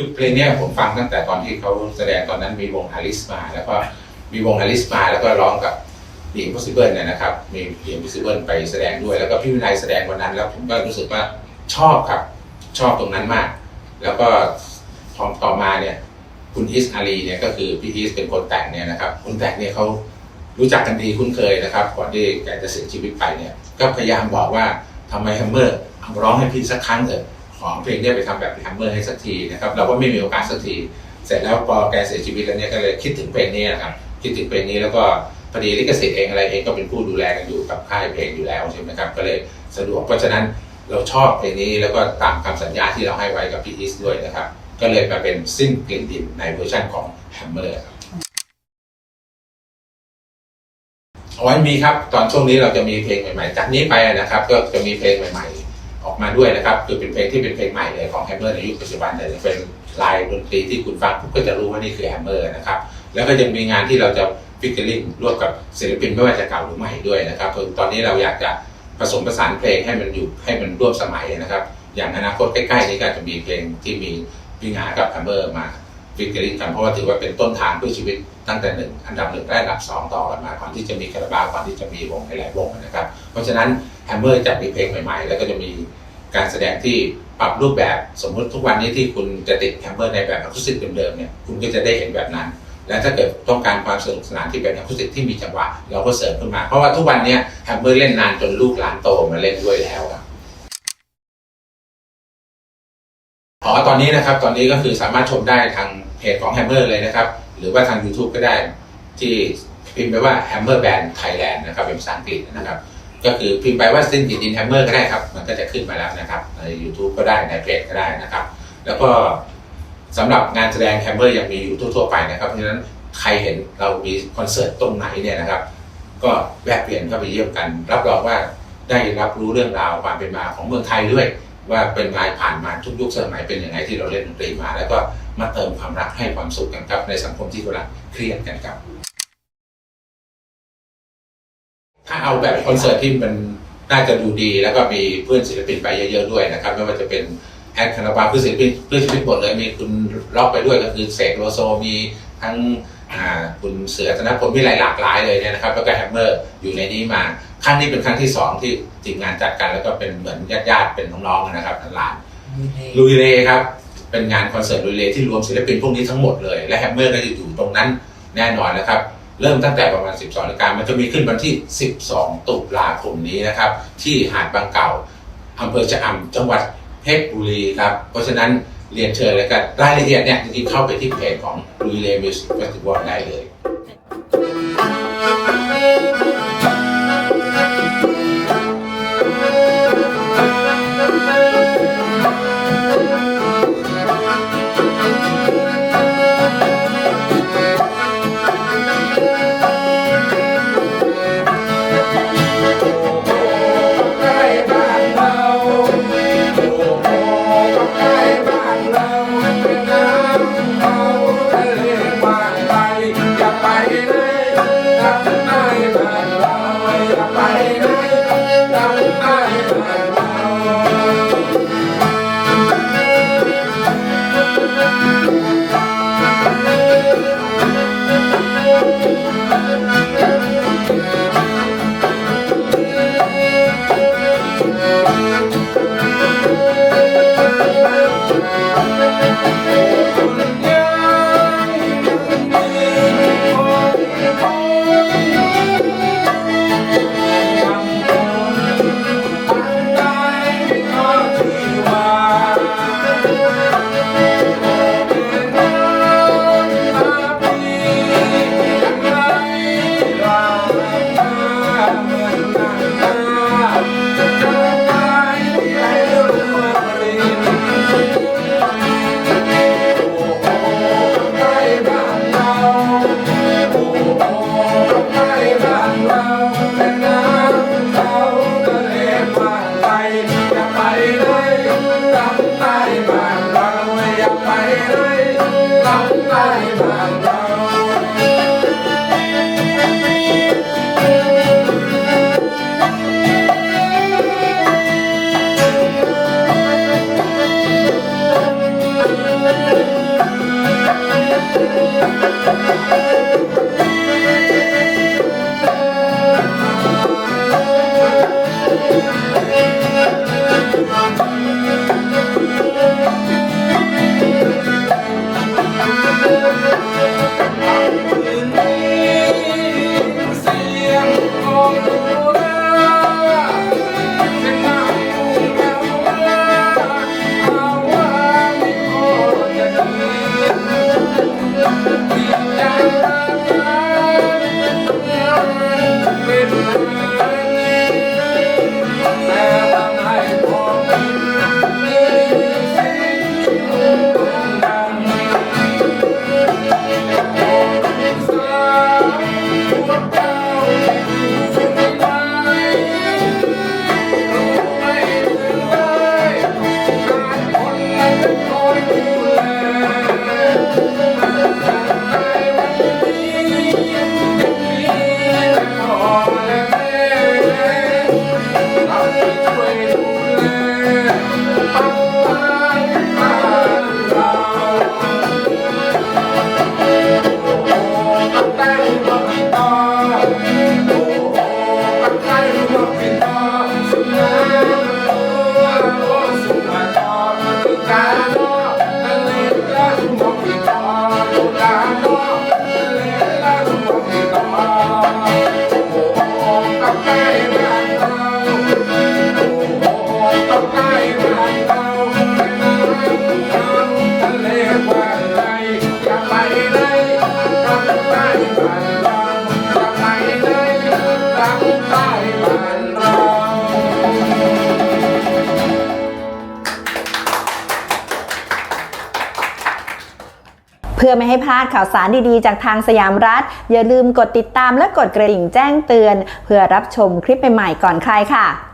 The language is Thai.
คือเพลงนี้ผมฟังตั้งแต่ตอนที่เขาแสดงตอนนั้นมีวงฮาริสมา แล้วก็มีวงฮาริสมาแล้วก็ร้องกับดีมพ s ซิเบิลเนี่ยนะครับ มีดีมพ s ซิเบิลไปแสดงด้วย แล้วก็พี่วินัยแสดงวันนั้น แล้วผมก็รู้สึกว่าชอบครับ ชอบตรงนั้นมาก แล้วก็พอต่อมาเนี่ย คุณอิสอาลีเนี่ยก็คือพี่อิสเป็นคนแต่งเนี่ยนะครับคนแต่งเนี่ยเขารู้จักกันดีคุ้นเคยนะครับ ก่อนที่แกจะเสียชีวิตไปเนี่ย ก็พยายามบอกว่าทำไมแฮมเมอร์เอาร้องให้พี่สักครั้งเถอะ ของเพลงเนี้ไปทำแบบแฮมเมอร์ให้สักทีนะครับเราก็ไม่มีโอกาสสักที เสร็จแล้วพอแกเสียชีวิตแล้วเนี่ยก็เลยคิดถึงเพลงนี้นะครับคิดถึงเพลงนี้แล้วก็พอดีลิขสิทธิ์เองอะไรเองก็เป็นผู้ดูแลกันอยู่กับค่ายเพลงอยู่แล้วใช่ไหมครับก็เลยสะดวกเพราะฉะนั้นเราชอบเพลงนี้แล้วก็ตามคำสัญญาที่เราให้ไว้กับพี่อีสด้วยนะครับ ก็เลยมาเป็นสิ้นกลิ่นดินในเวอร์ชันของแฮมเมอร์ครับเอาไว้มีครับ ตอนช่วงนี้เราจะมีเพลงใหม่ๆ จากนี้ไปนะครับ ก็จะมีเพลงใหม่ๆ มาด้วยนะครับคือเป็นเพลงที่เป็นเพลงใหม่เลยของแฮมเมอร์ในยุคปัจจุบันเลยเป็นลายดนตรีที่คุณฟังก็จะรู้ว่านี่คือแฮมเมอร์นะครับแล้วก็ยังมีงานที่เราจะฟิกเกอร์ลิงร่วมกับศิลปินไม่ว่าจะเก่าหรือใหม่ด้วยนะครับตอนนี้เราอยากจะผสมผสานเพลงให้มันอยู่ให้มันร่วมสมัยนะครับ อย่างอนาคตใกล้ๆนี้ก็จะมีเพลงที่มีพี่หากับแฮมเมอร์มาฟิกเกอร์ลิงกันเพราะว่าถือว่าเป็นต้นทางเพื่อชีวิตตั้งแต่หนึ่งอันดับหนึ่งและอันดับสองต่อกันมาก่อนที่จะมีคาราบาวก่อนที่จะมีวงหลายๆวงนะครับ เพราะฉะนั้นแฮมเมอร์จะมีเพลงใหม่ๆ แล้วก็จะมี การแสดงที่ปรับรูปแบบสมมุติทุกวันนี้ที่คุณจะติดแฮมเมอร์ในแบบอะคูสติกเดิมๆเนี่ยคุณก็จะได้เห็นแบบนั้น และถ้าเกิดต้องการความสนุกสนานที่เป็นอะคูสติกที่มีจังหวะเราก็เสริมขึ้นมา เพราะว่าทุกวันนี้แฮมเมอร์เล่นนานจนลูกหลานโตมาเล่นด้วยแล้วครับอ๋อตอนนี้นะครับตอนนี้ก็คือสามารถชมได้ทางเพจของแฮมเมอร์เลยนะครับ หรือว่าทาง YouTube ก็ได้ที่พิมพ์ไปว่า Hammer Band Thailand นะครับเป็นภาษาอังกฤษนะครับ ก็คือพิมพ์ไปว่าสิ้นกิดินแฮมเมอร์ก็ได้ครับ มันก็จะขึ้นมาแล้วนะครับใน YouTube ก็ได้ในเพจก็ได้นะครับ แล้วก็สำหรับงานแสดงแฮมเมอร์ยังมีอยู่ทั่วๆไปนะครับเพราะฉะนั้นใครเห็นเรามีคอนเสิร์ตตรงไหนเนี่ยนะครับ ก็แวะเวียนเข้าไปเยี่ยมกัน รับรองว่าได้รับรู้เรื่องราวความเป็นมาของเมืองไทยด้วย ว่าเป็นมาผ่านมาทุกยุคสมัยเป็นยังไงที่เราเล่นดนตรีมา แล้วก็มาเติมความรักให้ความสุขกันครับในสังคมที่กำลังเครียดกันครับ ถ้าเอาแบบคอนเสิร์ตที่มันน่าจะดูดี แล้วก็มีเพื่อนศิลปินไปเยอะๆด้วยนะครับไม่ว่าจะเป็นแอดคาราบาเพื่อนศิลปินเพื่อนศิลปินหมดเลยมีคุณล็อกไปด้วยก็คือเสกโลโซมีทั้งคุณเสือธนพลมีหลายหลากหลายเลยเนี่ยนะครับแล้วก็แฮมเมอร์อยู่ในนี้มาครั้งนี้เป็นครั้งที่สองที่ทีมงานจัดกันแล้วก็เป็นเหมือนญาติๆเป็นน้องๆนะครับหลานลุยเล่ครับเป็นงานคอนเสิร์ตลุยเล่ที่รวมศิลปินพวกนี้ทั้งหมดเลยและแฮมเมอร์ก็จะอยู่ตรงนั้นแน่นอนนะครับ เริ่มตั้งแต่ประมาณ 12นาฬิกามันจะมีขึ้นวันที่ 12 ตุลาคมนี้นะครับ ที่หาดบางเก่าอำเภอชะอำจังหวัดเพชรบุรีครับ เพราะฉะนั้นเรียนเชิญเลยกันรายละเอียดเนี่ยจริงๆเข้าไปที่เพจของลุยเลมิสเฟสติวัลได้เลย sống tay bàn Thank you. เพื่อไม่ให้พลาดข่าวสารดีๆ จากทางสยามรัฐ อย่าลืมกดติดตามและกดกระดิ่งแจ้งเตือน เพื่อรับชมคลิปใหม่ๆก่อนใครค่ะ